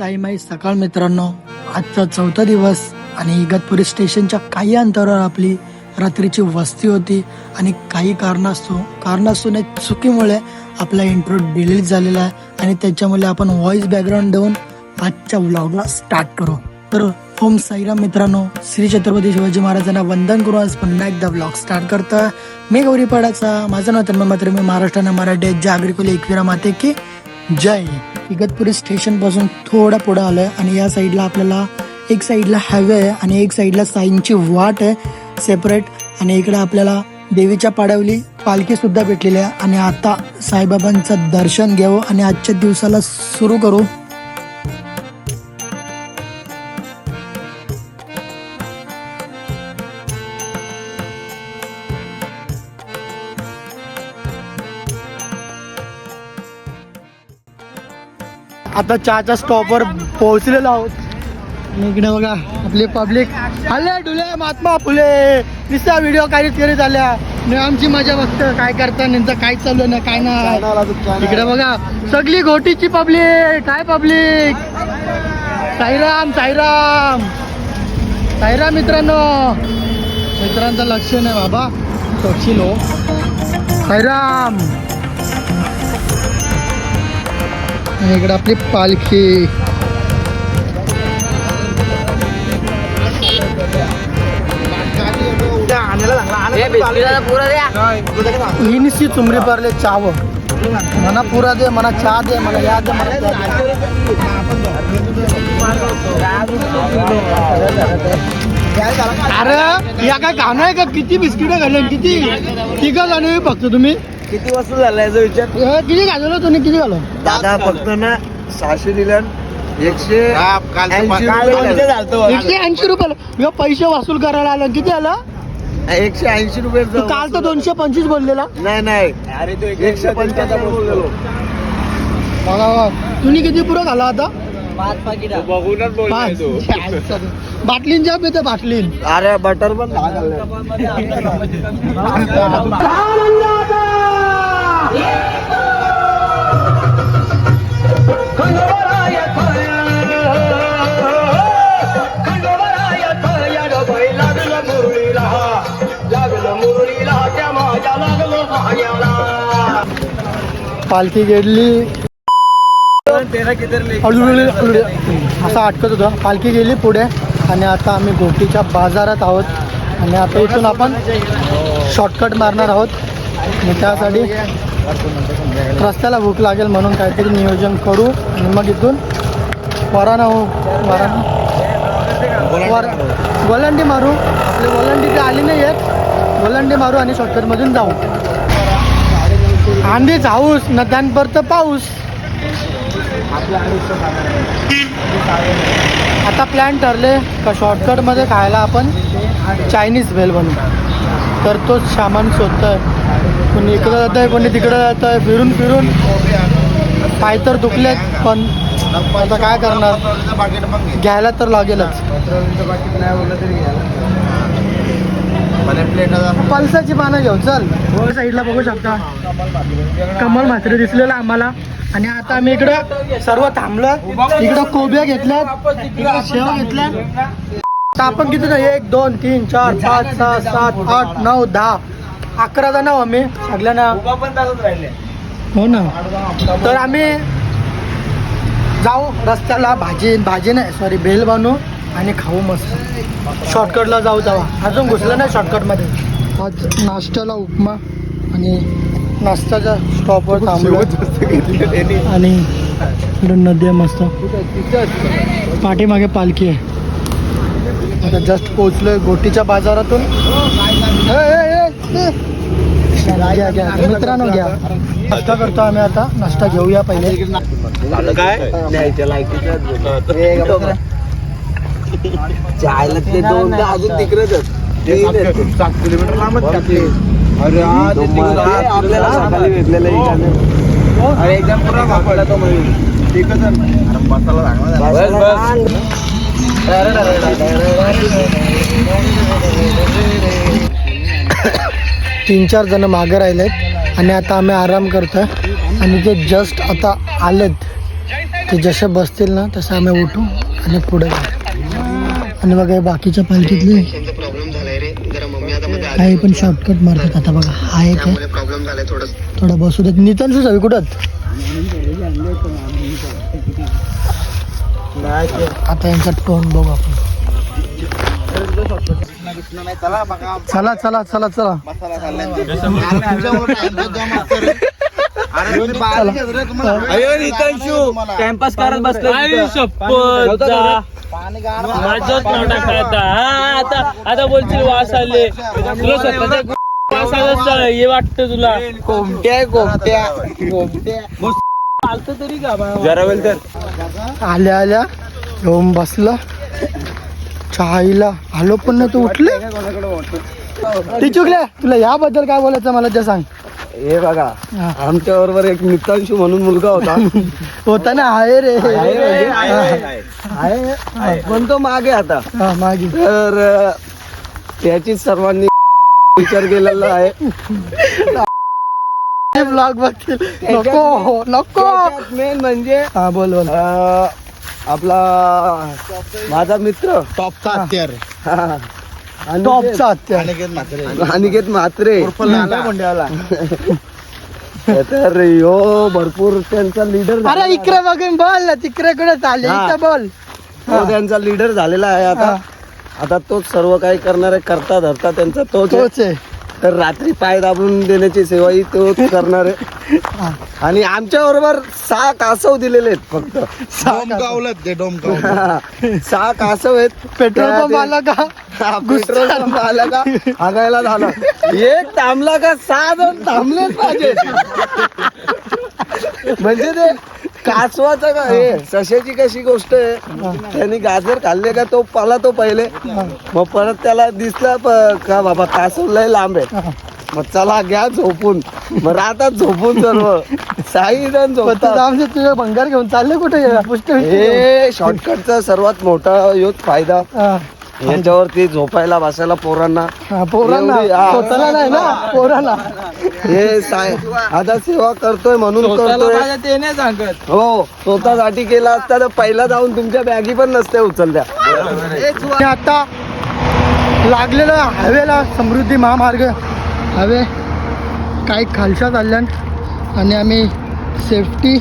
साईमाई सकाळ मित्रांनो आजचा चौथा दिवस आणि इगतपुरी स्टेशनच्या काही अंतरावर आपली रात्रीची वस्ती होती आणि काही कारणास्तव कारणास्तव चुकीमुळे आपला इंट्रो डिलीट झालेला आहे आणि त्याच्यामुळे आपण व्हॉइस बॅकग्राऊंड देऊन आजच्या व्लॉगला स्टार्ट करू. तर ओम साईराम मित्रांनो श्री छत्रपती शिवाजी महाराजांना वंदन करून आज पुन्हा एकदा व्लॉग स्टार्ट करतोय. मी गौरी पडाचा माझं नाव तर मात्र मी महाराष्ट्रानं मराठी जागरिकुली एकविरा माते की जय. इगतपुरी स्टेशनपासून थोडा पुढे आलोय आणि या साईडला आपल्याला एक साईडला हायवे आहे आणि एक साईडला साईंची वाट आहे. सेपरेट आणि इकडे आपल्याला देवीच्या पाडवली पालखी सुद्धा भेटलेली आहे. आणि आता साईबाबांचं दर्शन घेऊ आणि आजच्या दिवसाला सुरू करू. आता चहाच्या स्टॉपवर पोहोचलेलो आहोत. इकडे बघा आपले पब्लिक हल्ले डुले महात्मा फुले. नुसता व्हिडिओ करत आल्या आणि आमची मजा बघतं काय करता त्यांचं काय चालू ना काय नाही. इकडे बघा सगळी घोटीची पब्लिक काय पब्लिक साईराम साईराम. साईराम मित्रांनो. मित्रांचं लक्ष नाही बाबा. तपशील हो. साईराम. इकडे आपली पालखी निश्चित चुमरी पारले चाव। मना पुरा दे मना चहा दे मला या दे मला दे. अरे या काय गाणं आहे का? किती बिस्किट घालून किती तिघ जण फक्त तुम्ही? किती वस्तू झाला याचा विचार? अ, किती घालवलं तुम्ही किती घालव दादा फक्त ना सहाशे दिलं एकशे ऐंशी रुपये झालतं. एकशे ऐंशी रुपयाला. मी पैसे वसूल करायला आलो किती आला? एकशे ऐंशी रुपये तू काल तर दोनशे पंचवीस बोललेला. नाही नाही. एकशे पंच्याहत्तर बोललेलो. बघा बघा. तुम्ही किती पुरं घाला आता? बघूनच पाच बाटलींच्या पिते बाटलीन अरे बटर पण. पालखी गेली. हळूहळू असं अटकत होतं. पालखी गेली पुढे आणि आता आम्ही गोटीच्या बाजारात आहोत. आणि आता इथून आपण शॉर्टकट मारणार आहोत. आणि त्यासाठी रस्त्याला भूक लागेल म्हणून काहीतरी नियोजन करू. आणि मग इथून वराना हो वराना वर वलंडी मारू. आपली वलंडी ते आली नाही येत. वलंडी मारू आणि शॉर्टकटमधून जाऊ. आंधीच हाऊस नद्यांपर्यंत पाऊस. आता प्लॅन ठरले का शॉर्टकटमध्ये खायला आपण चायनीज भेल बनवू. तर तोच सामान शोधतोय. कोणी इकडं जात आहे कोणी तिकडं जात आहे फिरून फिरून. पाय तर दुखलेत पण आता काय करणार? घ्यायला तर लागेलच. पल्साची पानं घेऊ चल. वर साईडला बघू शकता. कमल म्हात्रे दिसलेला आम्हाला. आणि आता आम्ही इकडं सर्व थांबलं. इकडं कोब्या घेतल्या इकडं शेव घेतल्या तर आपण किती ना एक दोन तीन चार पाच सहा सात आठ नऊ दहा. अकरा जण आहो आम्ही. सगळ्यांना. हो ना. तर आम्ही जाऊ रस्त्याला भाजी भाजी नाही सॉरी बेल बनू आणि खाऊ मस्त. शॉर्टकटला जाऊ जावा अजून घुसलं नाही शॉर्टकटमध्ये आज नाश्त्याला उपमा आणि नाश्त्याच्या स्टॉपवर थांबलो आणि इकडे नदी आहे मस्त. पाठीमागे पालखी आहे. आता जस्ट पोचलोय गोटीच्या बाजारातून. ए, ए, ए, ए. घ्या घ्या. मित्रांनो घ्या. नाश्ता करतो आम्ही आता. नाश्ता घेऊया पहिले. काय? जायला ते दोन अजून तिकडेच सात किलोमीटर लांबच टाकले अरे आपल्याला सकाळी भेटलेलं अरे एकदम पुरा वापरला तो ठीकच मसाला तीन चार जण मागे राहिलेत आणि आता आम्ही आराम करतोय. आणि ते जस्ट आता आलेत ते जसे बसतील ना तसं आम्ही उठू आणि पुढे जाऊ. आणि बघा हे बाकीच्या पालखीतले काही पण शॉर्टकट मारतात आता बघा. हा एक आहे. थोडा बसू देत. नितन सुद्धा कुठं आता यांचा टोन बघू आपण. चला चला चला चला. टाइमपास करत बसलो हा आता आता बोलशील वास आले. तुला वास आला हे वाटतं तुला. कोमट्या कोमट्या कोमट्या. तरी का बा? जरा वेळ तर. आल्या आल्या. येऊन बसला. चहाईला आलो पण नाही तू उठले? ती चुकल्या. तुला याबद्दल काय बोलायचं मला ते सांग. हे बघा. आमच्या बरोबर एक मित्रांशू म्हणून मुलगा होता. होता ना आहे रे. आहे पण तो मागे आता. हा मागे. तर अ, त्याची सर्वांनी विचार केलेला आहे. ब्लॉग बघतील. नको नको. मेन म्हणजे हा बोल बोल. अ, आपला माझा मित्र. टॉपचा हत्यार हा. आणि टॉपचा अनिकेत म्हात्रे. तर यो भरपूर त्यांचा लीडर अरे इकडे बघून बोल ना तिकडे कुठे चालले. इथं बोल. तो त्यांचा लीडर झालेला आहे आता. आता तोच सर्व काही करणार आहे करता धरता त्यांचा. तोच आहे. तर रात्री पाय दाबून देण्याची सेवा ही तोच करणार आहे. आणि आमच्या बरोबर सहा कासव दिलेले आहेत फक्त. सहा कासव. आहेत. पेट्रोल पंप आला का? हा, पेट्रोल पंप आला. का? हागायला झाला. एक थांबला का? सहा जण थांबलेच पाहिजे म्हणजे ते कासवाचं का हे सशाची कशी गोष्ट आहे? त्यांनी गाजर खाल्ले का? तो पाला तो पहिले. मग परत त्याला दिसला प- का बाबा कासव लय लांब आहे. मग चला घ्या झोपून. मग राहतात झोपून सर्व. साई जण झोपतात. आमचे तुझे भंगार घेऊन चालले कुठे? पुष्ट हे शॉर्टकटचा सर्वात मोठा योच फायदा. याच्यावरती झोपायला बसायला पोरांना. पोरांना. एवढी- हा. स्वतःला नाही ना? पोरांना. हे साय आता सेवा करतोय म्हणून करतोय. ते नाही सांगत. हो स्वतःसाठी केला असता तर पहिला जाऊन तुमच्या बॅगी पण नसत्या उचलल्या आणि आता लागलेलं हवेला समृद्धी महामार्ग. हवे काही खालच्या चालल्यान आणि आम्ही सेफ्टी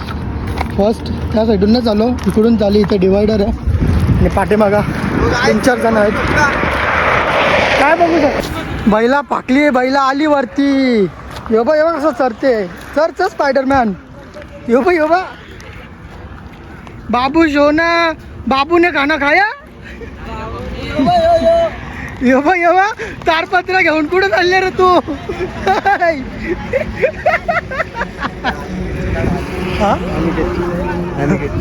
फर्स्ट त्या साईडूनच आलो. इकडून चालली इथे डिवायडर आहे. आणि पाठीमागा तीन चार जण आहेत. काय बघू शकतो? बैला पाकली बैला आली वरती. योबा योबा कसं चरते चर चर स्पायडरमॅन यो बा बाबू शोना बाबूने खाना खाया? येवा येवा. तारपत्र घेऊन कुठे चालले रे तू? हा?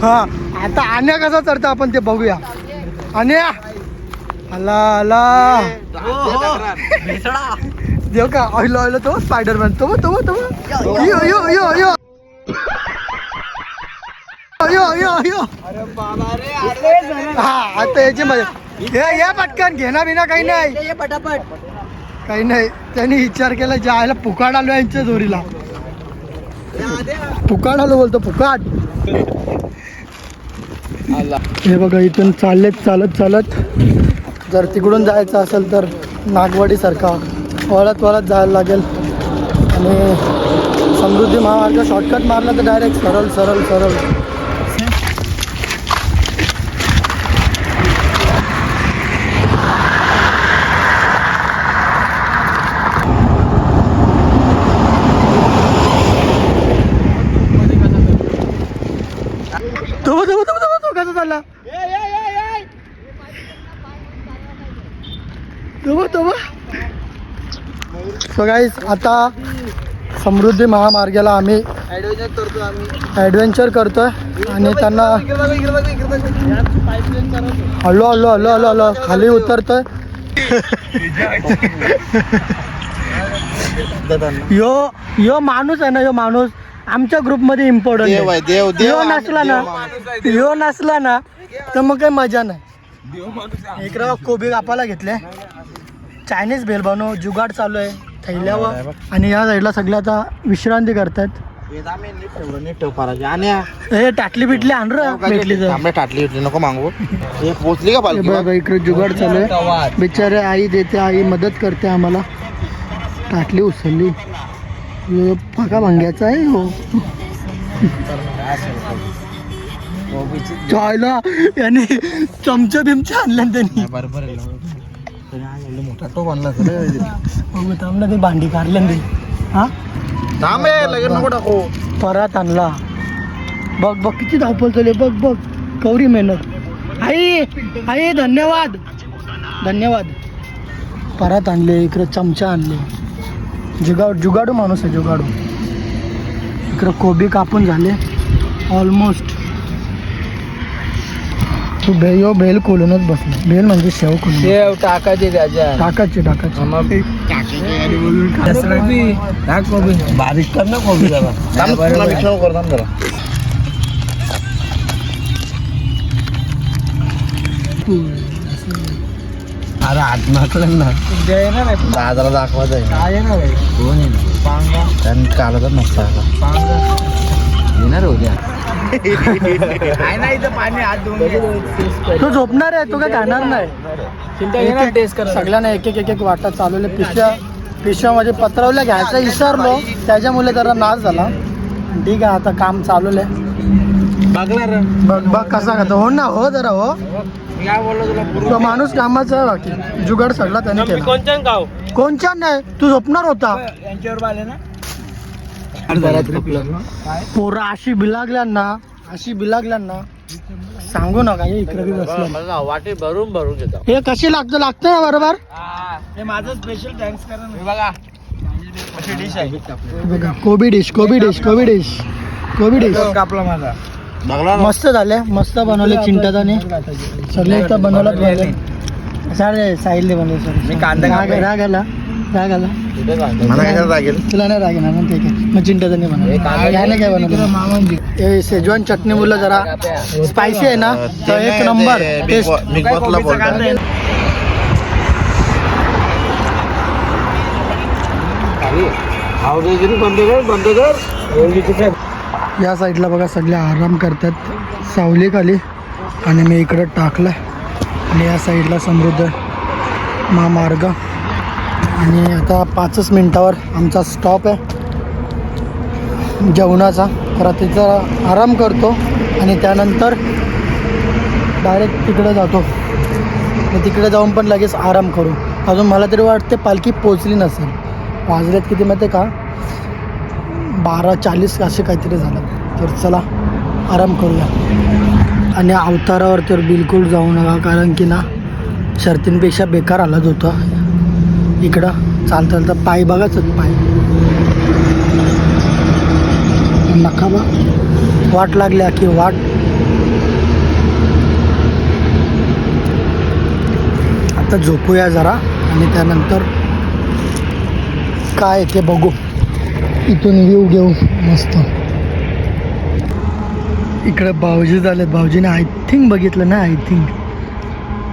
हा. आता आण्या कसा चढता आपण ते बघूया. आण्या. आला आला. देव का ऑइल ऑइल तो स्पायडरमॅन तो तो तो. यो यो यो यो. यो यो यो. हा आता याची मजा. हे या पटकन घेणा बिना काही नाही. पटापट. काही नाही. त्यांनी विचार केला जायला फुकाड आलो यांच्या दोरीला. फुकाड आलो बोलतो फुकाड हे बघा इथून चाललेत चालत चालत. जर तिकडून जायचं असेल तर नागवाडीसारखा वळत वळत जायला लागेल. आणि समृद्धी महामार्ग शॉर्टकट मारला तर डायरेक्ट सरळ सरळ सरळ तो तो तो तो तो कसा चालला तो तो सो गाईज आता समृद्धी महामार्गाला आम्ही ॲडव्हेंचर करतोय आणि त्यांना hello hello hello hello hello खाली उतरतोय. यो यो माणूस आहे ना यो माणूस. आमच्या ग्रुपमध्ये इम्पॉर्टंट देव यो नसला ना यो नसला ना तर मग काही मजा नाही. इकडं कोबी कापायला घेतले. चायनीज भेल बनव जुगाड चालू आहे थैल्यावर. आणि या साईडला सगळे आता विश्रांती करतात. हे टाटली बिटली आण र भेटली तर. तांबड्या टाटली होती नको मागू. हे पोचली का हे बघ, इकडे जुगाड चालू आहे. बिचारे आई देते आई मदत करते आम्हाला. टाटली उचलली ह्यो फाका भांग्याचा आहे हो. चायला याने चमचे बिमचे आणले त्यांनी. बरोबर हा मोठा टोप आणला ते भांडी काढले ना ते. हा? थांब लगेच नको टाकू. परत आणला. बघ बघ किती धावपळ चालू आहे. बघ बघ कवरी मेहनत. आई आई धन्यवाद. धन्यवाद. परत आणले इकडे चमचा आणले. जुगाड जुगाडू माणूस आहे जुगाडू. इकडे कोबी कापून झाले. ऑलमोस्ट तू भेल यो भेल खोलूनच बसले. भेल म्हणजे शेव खोलून शेव टाकायचे त्याच्या. टाकायचे टाकायचे. बारीक कर ना कोबी जरा. थांब, तुला mix नको करू, थांब जरा. अरे आत नाकलं ना दादाला दाखवायचं आहे. काय येणार आहे? कोण येणार? त्यांनी कालच नसता. येणार उद्या. तो झोपणार आहे तो काय खाणार नाही. एक- एक- सगळ्यांना एक एक एक एक वाटा चालवले. पिशव्या पिशव्यामध्ये पत्रवल्या घ्यायचं विसरलो त्याच्यामुळे जरा नाश झाला. ठीक आहे आता काम चालवलंय बघ बघ कसा करतो. हो ना हो जरा हो. तो माणूस कामाचा आहे बाकी. जुगाड सगळा त्याने केला. कोणत्या गाव? कोणच्या नाही तू झोपणार होता. पोरं अशी बिलागल्यांना अशी बिलागल्यांना सांगू नका हे इकडे बी बसले. वाटे भरून भरून घेतो हे कशी लागतं लागतं ना बरोबर? हे माझं स्पेशल थँक्स करा बघा. अशी डिश आहे. बघा कोबी डिश कोबी डिश कोबी डिश कोबी डिश कापला माझा. मस्त झाले मस्त बनवले चिंटाने सगळे एकदा बनवला बनवले सारे साहिल बनवले सर. मी कांदा राग आला राग आला. तुला नाही राग येणार ना ठीक आहे. मग चिंटाने बनवलं. याने काय बनवलं? शेजवान चटणी बोललं जरा स्पायसी आहे ना? तर एक नंबर टेस्ट या साईडला बघा सगळे आराम करतात. सावली खाली आणि मी इकडं टाकलं आणि या साईडला समृद्ध महामार्ग. आणि आता पाचच मिनटावर आमचा स्टॉप आहे. जेवणाचा. रात्रीचा आराम करतो आणि त्यानंतर डायरेक्ट तिकडं जातो. आणि तिकडे जाऊन पण लगेच आराम करू. अजून मला तरी वाटते पालखी पोचली नसेल. वाजल्यात किती माहिती का? बारा चाळीस असे काहीतरी झालं. तर चला आराम करूया. आणि अवतारावर तर बिलकुल जाऊ नका कारण की ना शर्तींपेक्षा बेकार आलाच होतं. इकडं चालता चालता पाय बघाच पाय. नका बा वाट लागल्या की वाट. आता झोपूया जरा आणि त्यानंतर काय ते बघू. इथून व्ह्यू घेऊ मस्त. इकडे भाऊजी झाले. भाऊजीने आय थिंक बघितलं ना आय थिंक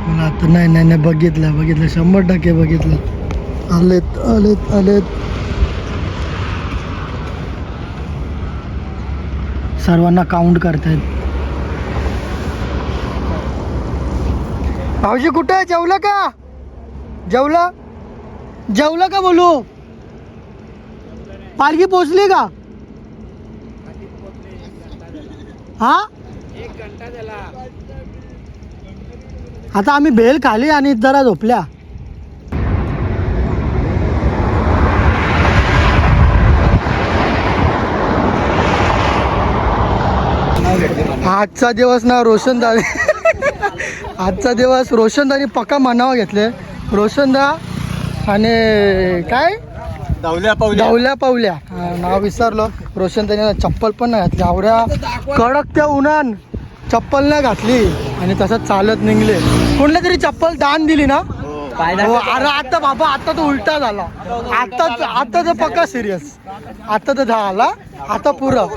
मला आता नाही नाही नाही बघितलं बघितलं. शंभर टक्के बघितलं. आलेत आलेत आलेत. सर्वांना काउंट करतायत. भाऊजी कुठं आहे? जेवलं का? जेवलं? जेवलं का बोलू? पालखी पोचली का? हा? आता आम्ही भेल खाली आणि जरा झोपल्या. आजचा दिवस ना रोशनदाने आजचा दिवस रोशनदानी पक्का मनावा घेतले. रोशनदा आणि काय? धावल्या धावल्या पावल्या. हा, नाव विसरलो. रोशन त्याने चप्पल पण नाही घातली. आवड्या कडक त्या उन्हान चप्पल नाही घातली. आणि तसंच चालत निघले. कोणल्या तरी चप्पल दान दिली ना? अरे आता बाबा आता तो उलटा झाला. आता आता तर पक्का सिरियस आता तर झाला. आता पुरं.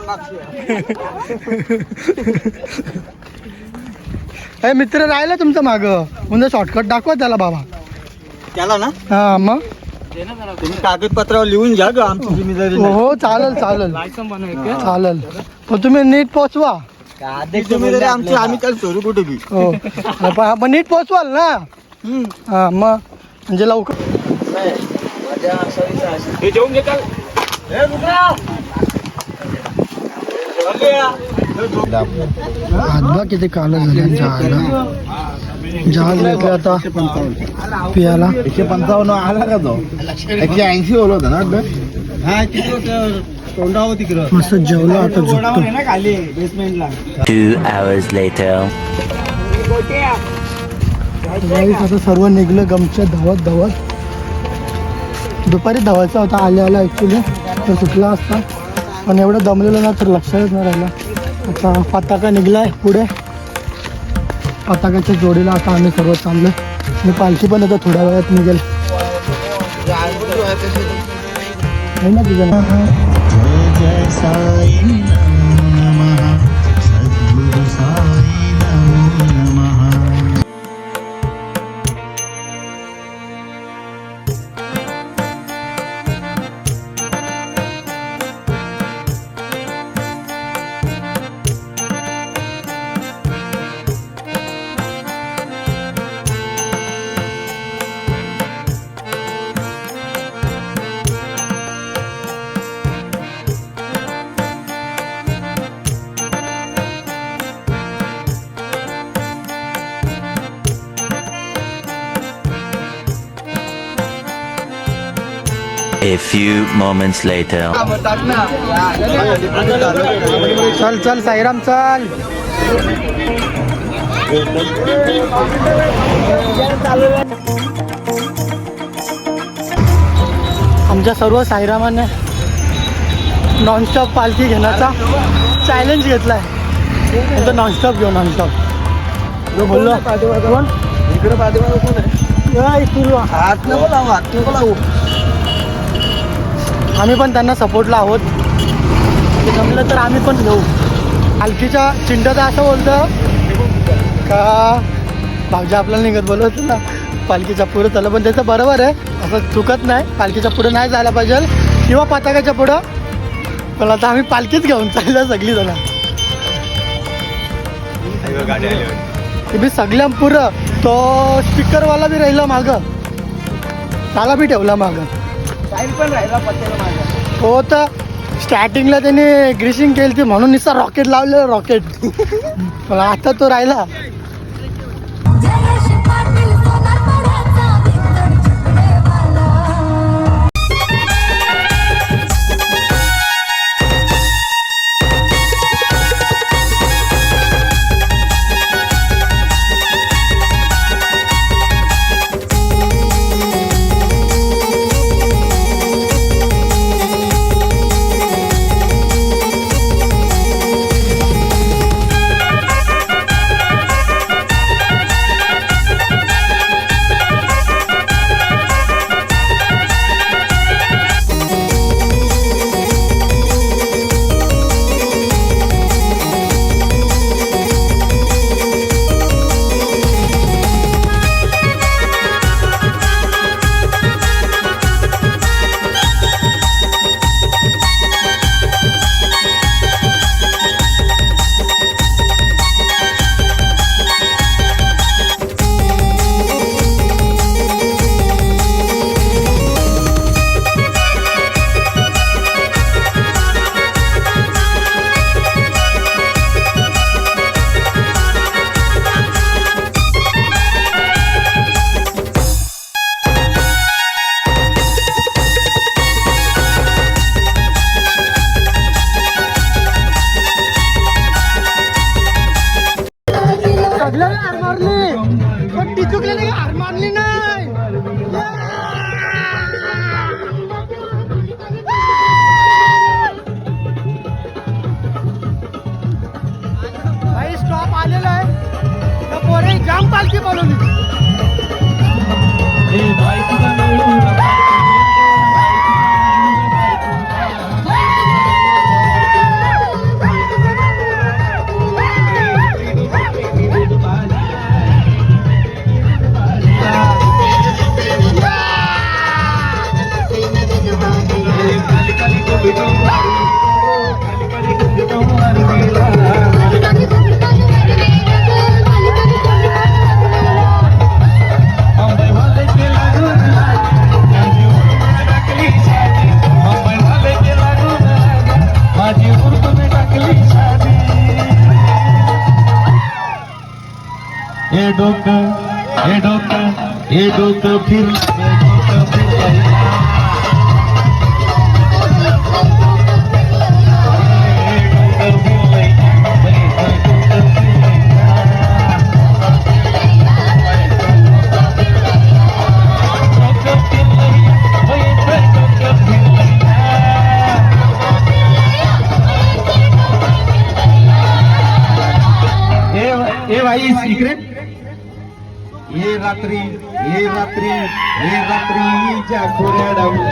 हे मित्र राहिला तुमचं माग. म्हणजे शॉर्टकट दाखवा त्याला बाबा. त्याला ना? हा मग? तुम्ही कागदपत्रावर लिहून घ्या ग आमची जिम्मेदारी नाही. हो चालेल चालेल. चालेल. पण तुम्ही नीट पोचवा. जिम्मेदारी आमची आम्ही त्याला सोडू कुठे बी. हो. पण नीट पोचवाल ना? हा मग म्हणजे लवकर. हे जेवून घे काल. हातबा किती कालं झाले जहाजला जहाज घेतलं आता. पियाला. एकशे पंचावन्न आला का तो? एकशे ऐंशी ओला होता ना हा किती होतं? तोंडावर तिकडं. मस्त जेवलो आता झोपतो ना खाली बेसमेंटला Two hours later. गाईस आता सर्व निघलं गमच्या धावत धावत. दुपारी धावायचा होता आल्या आल्या ॲक्च्युली तर सुटला असता. पण एवढं दमलेलं ना तर लक्षातच नाही राहिलं. आता पताका निघलाय पुढे. पताकाच्या जोडीला आता आम्ही सर्व चाललो आणि पालखी पण आता थोड्या वेळात निघेल. नाही ना तुझं A few moments later. चल चल साईराम चल. आमच्या सर्व साईरामाने नॉनस्टॉप पालखी घेण्याचा चॅलेंज घेतलाय. नंतर नॉनस्टॉप घेऊ नॉनस्टॉप बोललो. इकडे आहे. हात नको लावू हात नको लावू. आम्ही पण त्यांना सपोर्टला आहोत. ते जमलं तर आम्ही पण घेऊ. पालखीच्या चिंटं असं बोलतं का भाऊजी आपल्याला निघत बोलवत ना पालखीच्या पुढं चाललं. पण त्याचं बरोबर आहे. असं चुकत नाही. पालखीच्या पुढं नाही जायला पाहिजे. किंवा पताकाच्या पुढं. पण आता आम्ही पालखीच घेऊन चाललं सगळी जण. ते सगळ्या पुरं. तो स्पीकरवाला बी राहिला मागं. त्याला बी ठेवला मागं. पण राहिला हो तर स्टार्टिंगला त्याने ग्रीसिंग केली ती म्हणून नुसतं रॉकेट लावलेलं रॉकेट पण आता तो राहिला. पालखी बोलवली हे डोकं हे डोकं हे डोकं फिरलं हे डोकं फिरलं रात्री हे रात्री हे रात्री ज्या खोऱ्या डावली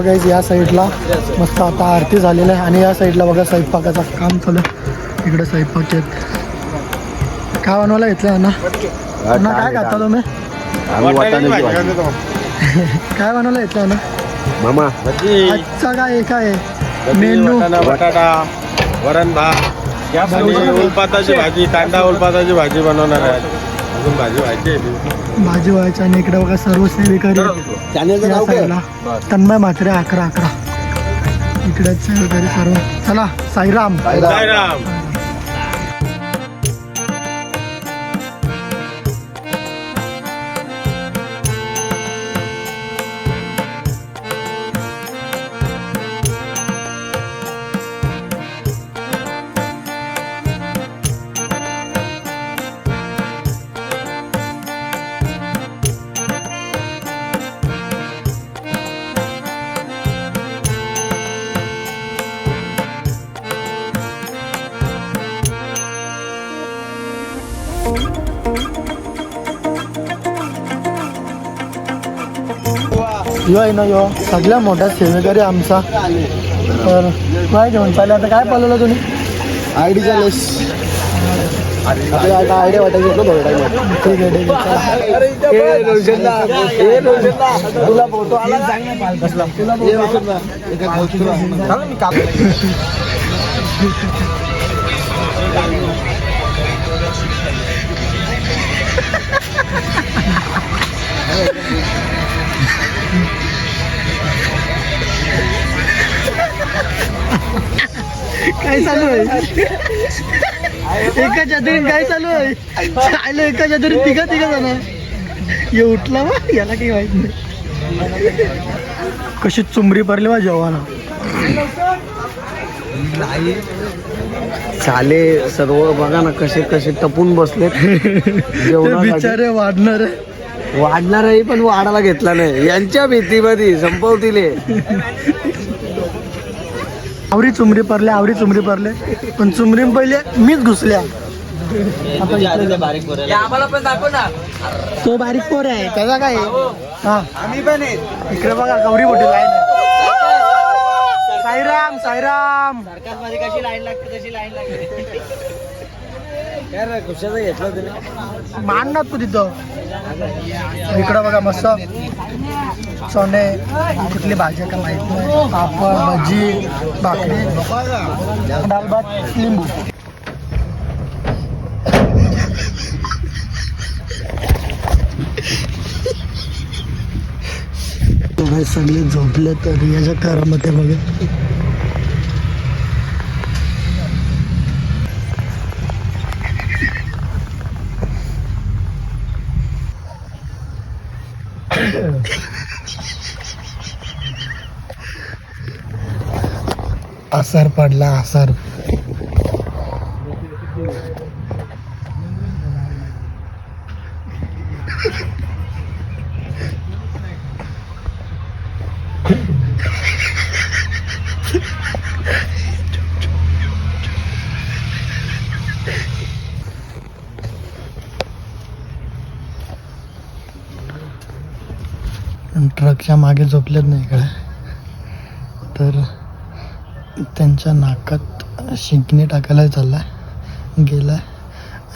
गाईज या साईडला मस्त आता आरती झालेलं आहे. आणि या साईडला बघा स्वयंपाकाचं काम चालू आहे. इकडे स्वयंपाक आहेत. काय बनवायला घेतलं ना अण्णा काय खाता तुम्ही? काय बनवायला घेतलं ना मामा. आजचा काय काय आहे? मेनू. बटाटा वरण भात. उलपाताची भाजी कांदा उलपाताची भाजी बनवणार आहे अजून भाजी व्हायची भाजी व्हायची आणि इकडे बघा सर्व सेवेकरी तन्मय म्हात्रे अकरा अकरा. इकडेच सेवेकरी सर्व. चला साईराम. साईराम. यो आहे ना यो. सगळ्या मोठ्या सेवेकरी आमचा. तर काय घेऊन चालले? आता काय पाहिलं तुम्ही? आयडीचा लेस आपल्याला आता आयडिया वाटायची ठीक आहे ठीक आहे तुला फोटो आला तुला मी काप काय चालू आहे? एका चादरीत काय चालू आहे? चालू एका चादरीत तिघा तिघा जण ये उठला मग याला काही माहीत नाही. कशी चुमरी पडली बा जेवायला? चाले सर्व बघा ना कसे कसे टपून बसले. बिचारे वाढणार. वाढणार आहे पण वाढायला घेतला नाही. यांच्या भीतीमध्ये संपवतीले आवरी चुमरी पडले आवरी चुमरी पडले. पण चुमरी पहिले मीच घुसल्या तो बारीक पोर आहे त्याचा काय? हा. आम्ही पण इकडे बघा गौरी मोठी लाईन साईराम साईराम. कशी लाईन लागते तशी लाईन लागते. कशाचं घेतलं तुम्ही? मान ना तू तिथं. इकडं बघा मस्त. सोने कुठली भाजी का माहीत नाही. पापड भजी भाकरी दाल भात लिंबू सगळे झोपले तर याच्या करामध्ये बघा. आसार पडला आसार. ट्रकच्या मागे झोपलेत नाही इकडे तर त्यांच्या नाकात शिंकणी टाकायला चालला गेला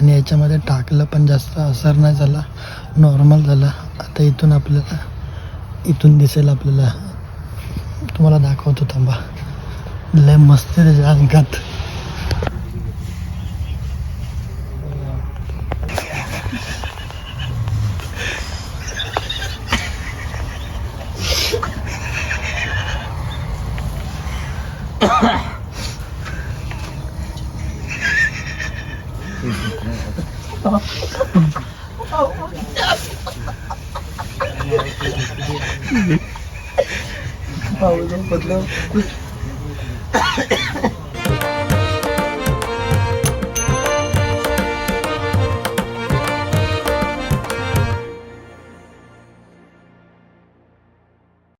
आणि याच्यामध्ये टाकलं पण जास्त असर नाही झाला. नॉर्मल झाला. आता इथून आपल्याला इथून दिसेल आपल्याला. तुम्हाला दाखवतो थांबा. लय मस्त त्याच्या अंगात.